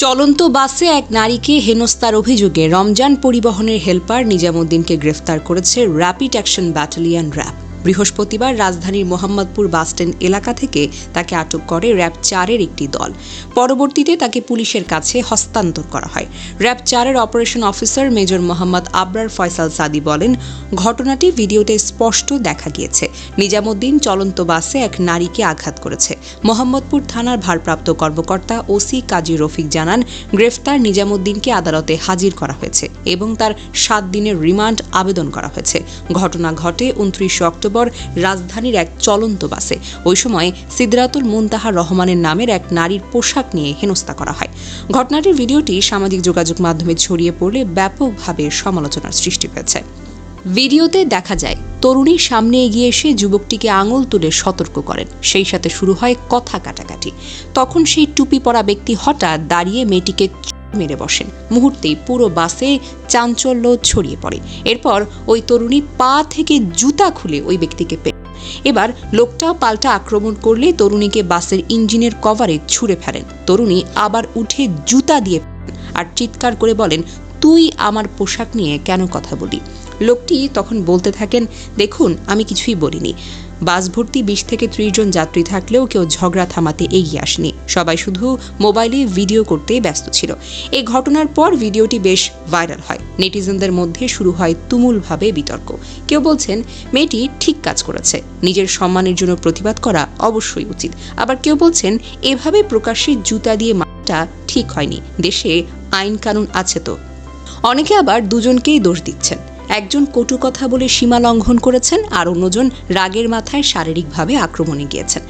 চলন্ত বাসে এক নারীকে হেনস্তার অভিযোগে রমজান পরিবহনের হেল্পার নিজামুদ্দিনকে গ্রেফতার করেছে র্যাপিড অ্যাকশন ব্যাটালিয়ন র্যাব। বৃহস্পতিবার রাজধানীর মোহাম্মদপুর বাসস্ট্যান্ড এলাকা থেকে তাকে আটক করে র্যাব চারের একটি দল। পরবর্তীতে তাকে পুলিশের কাছে হস্তান্তর করা হয়। র্যাব চারের operation officer major Mohammad Abrar Faisal Sadi বলেন, ঘটনাটি ভিডিওতে স্পষ্ট দেখা গিয়েছে। নিজামুদ্দিন চলন্ত বাসে এক নারীকে আঘাত করেছে। মোহাম্মদপুর থানার ভারপ্রাপ্ত কর্মকর্তা ওসি কাজী রফিক জানান, গ্রেফতার নিজামুদ্দিনকে আদালতে হাজির করা হয়েছে এবং তার সাত দিনের রিমান্ড আবেদন করা হয়েছে। ঘটনা ঘটে উনত্রিশে অক্টোবর রাজধানীর এক চলন্ত বাসে। ওই সময় সিদরাতুল মুনতাহা রহমানের নামের এক নারীর পোশাক নিয়ে হেনস্থা করা হয়। ঘটনাটির ভিডিওটি সামাজিক যোগাযোগ মাধ্যমে ছড়িয়ে পড়লে ব্যাপকভাবে সমালোচনার সৃষ্টি হয়েছে। ভিডিওতে দেখা যায়, তরুণী সামনে এগিয়ে এসে যুবকটিকে আঙুল তুলে সতর্ক করেন। সেই সাথে শুরু হয় কথা কাটাকাটি। তখন সেই টুপি পরা ব্যক্তি হঠাৎ দাঁড়িয়ে মেয়েটিকে মেরে বসেন। মুহূর্তেই পুরো বাসে চাঞ্চল্য ছড়িয়ে পড়ে। এরপর ওই তরুণী পা থেকে জুতা খুলে ওই ব্যক্তিকে পে এবার লোকটা পাল্টা আক্রমণ করলে তরুণীকে বাসের ইঞ্জিনের কভারে ছুঁড়ে ফেলেন। তরুণী আবার উঠে জুতা দিয়ে আর চিৎকার করে বলেন, তুই আমার পোশাক নিয়ে কেন কথা বলি? লোকটি তখন বলতে থাকেন, দেখুন, আমি কিছুই বলিনি। বাস ভর্তি বিশ থেকে ত্রিশ জন যাত্রী থাকলেও কেউ ঝগড়া থামাতে এগিয়ে আসেনি। সবাই শুধু মোবাইলে ভিডিও করতেই ব্যস্ত ছিল। এই ঘটনার পর ভিডিওটি বেশ ভাইরাল হয়। নেটিজেনদের মধ্যে শুরু হয় তুমুলভাবে বিতর্ক। কেউ বলছেন, মেয়েটি ঠিক কাজ করেছে। নিজের সম্মানের জন্য প্রতিবাদ করা অবশ্যই উচিত। আবার কেউ বলছেন, এভাবে প্রকাশ্যে জুতা দিয়ে মাটা ঠিক হয়নি। দেশে আইন কানুন আছে তো। অনেকে আবার দুজনকেই দোষ দিচ্ছেন। একজন কটু কথা বলে সীমা লঙ্ঘন করেছেন আর অন্যজন রাগের মাথায় শারীরিকভাবে আক্রমণে গিয়েছেন।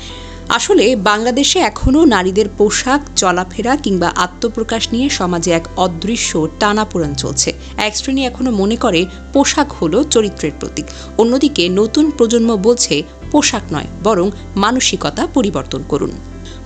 আসলে বাংলাদেশে এখনও নারীদের পোশাক, চলাফেরা কিংবা আত্মপ্রকাশ নিয়ে সমাজে এক অদৃশ্য টানাপোড়েন চলছে। এক শ্রেণি এখনও মনে করে পোশাক হলো চরিত্রের প্রতীক। অন্যদিকে নতুন প্রজন্ম বলছে পোশাক নয়, বরং মানসিকতা পরিবর্তন করুন।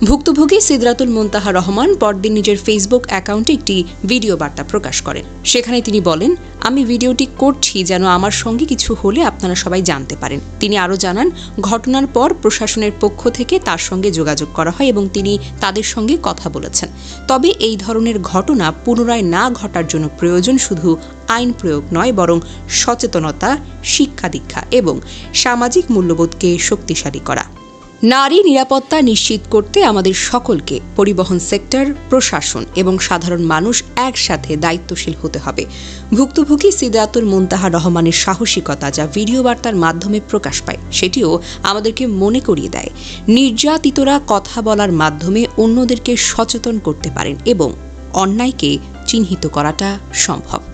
ভুক্তভোগী সিদরাতুল মুনতাহা রহমান পরদিন নিজের ফেসবুক অ্যাকাউন্টে একটি ভিডিও বার্তা প্রকাশ করেন। সেখানে তিনি বলেন, আমি ভিডিওটি করছি যেন আমার সঙ্গে কিছু হলে আপনারা সবাই জানতে পারেন। তিনি আরও জানান, ঘটনার পর প্রশাসনের পক্ষ থেকে তার সঙ্গে যোগাযোগ করা হয় এবং তিনি তাদের সঙ্গে কথা বলেছেন। তবে এই ধরনের ঘটনা পুনরায় না ঘটার জন্য প্রয়োজন শুধু আইন প্রয়োগ নয়, বরং সচেতনতা, শিক্ষা দীক্ষা এবং সামাজিক মূল্যবোধকে শক্তিশালী করা। নারী নিরাপত্তা নিশ্চিত করতে আমাদের সকলকে পরিবহন সেক্টর, প্রশাসন এবং সাধারণ মানুষ একসাথে দায়িত্বশীল হতে হবে। ভুক্তভোগী সিদাতুল মুনতাহা রহমানের সাহসিকতা যা ভিডিও বার্তার মাধ্যমে প্রকাশ পায়, সেটিও আমাদেরকে মনে করিয়ে দেয়। নির্যাতিতরা কথা বলার মাধ্যমে অন্যদেরকে সচেতন করতে পারেন এবং অন্যায়কে চিহ্নিত করাটা সম্ভব।